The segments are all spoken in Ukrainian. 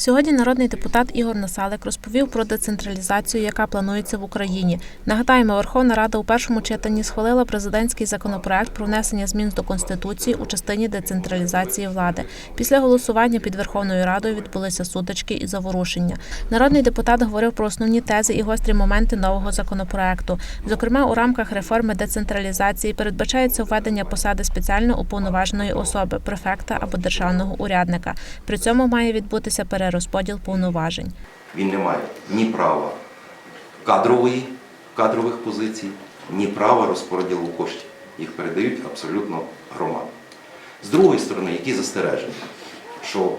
Сьогодні народний депутат Ігор Насалик розповів про децентралізацію, яка планується в Україні. Нагадаємо, Верховна Рада у першому читанні схвалила президентський законопроект про внесення змін до конституції у частині децентралізації влади. Після голосування під Верховною Радою відбулися сутички і заворушення. Народний депутат говорив про основні тези і гострі моменти нового законопроекту. Зокрема, у рамках реформи децентралізації передбачається введення посади спеціально уповноваженої особи префекта або державного урядника. При цьому має відбутися перерозподіл повноважень. Він не має ні права кадрової, кадрових позицій, ні права розподілу коштів. Їх передають абсолютно громаді. З другої сторони, які застереження, що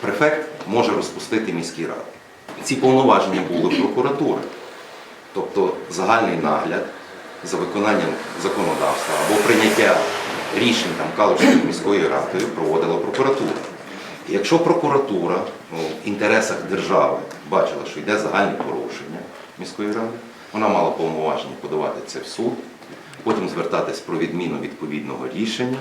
префект може розпустити міські ради. Ці повноваження були прокуратури, тобто загальний нагляд за виконанням законодавства або прийняття рішень там Калужською міською радою проводила прокуратура. Якщо прокуратура ну, в інтересах держави бачила, що йде загальне порушення міської ради, вона мала повноваження подавати це в суд, потім звертатись про відміну відповідного рішення.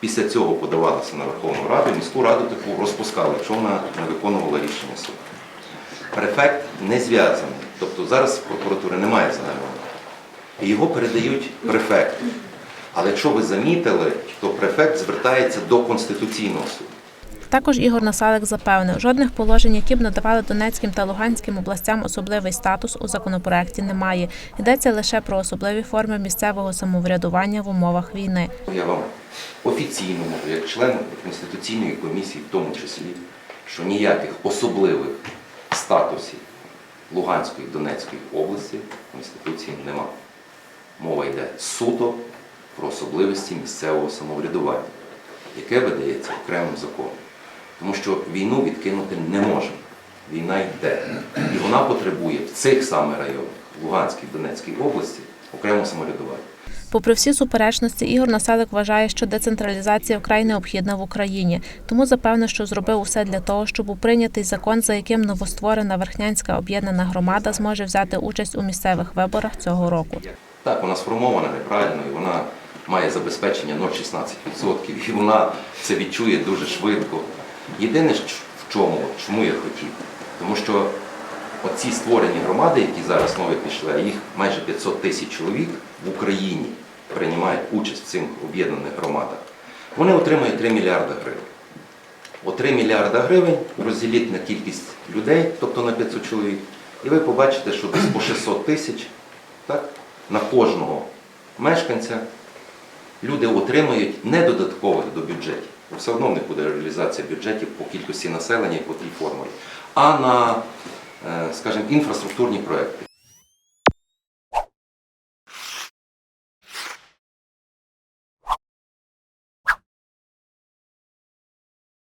Після цього подавалося на Верховну Раду, міську раду таку розпускали, якщо вона не виконувала рішення суду. Префект не зв'язаний, тобто зараз прокуратури немає загального. І його передають префекту. Але якщо ви замітили, то префект звертається до Конституційного суду. Також Ігор Насалик запевнив, жодних положень, які б надавали Донецьким та Луганським областям особливий статус у законопроекті немає. Йдеться лише про особливі форми місцевого самоврядування в умовах війни. Я вам офіційно можу, як член Конституційної комісії, в тому числі, що ніяких особливих статусів Луганської і Донецької області в Конституції нема. Мова йде суто про особливості місцевого самоврядування, яке видається окремим законом. Тому що війну відкинути не можна. Війна йде. І вона потребує в цих саме районах Луганській Донецькій області окремого самоврядування. Попри всі суперечності, Ігор Насалик вважає, що децентралізація вкрай необхідна в Україні. Тому запевнив, що зробив усе для того, щоб був прийнятий закон, за яким новостворена Верхнянська об'єднана громада зможе взяти участь у місцевих виборах цього року. Так, вона сформована неправильно, і вона має забезпечення 0,16%, і вона це відчує дуже швидко. Єдине, в чому, чому я хотів, тому що оці створені громади, які зараз нові пішли, їх майже 500 тисяч чоловік в Україні приймають участь в цих об'єднаних громадах, вони отримують 3 мільярди гривень. О 3 мільярда гривень розділіть на кількість людей, тобто на 500 чоловік, і ви побачите, що десь по 600 тисяч так, на кожного мешканця люди отримують не додаткових до бюджетів, все одно в них буде реалізація бюджетів по кількості населення і по тій формулі, а на, е, скажімо, інфраструктурні проекти.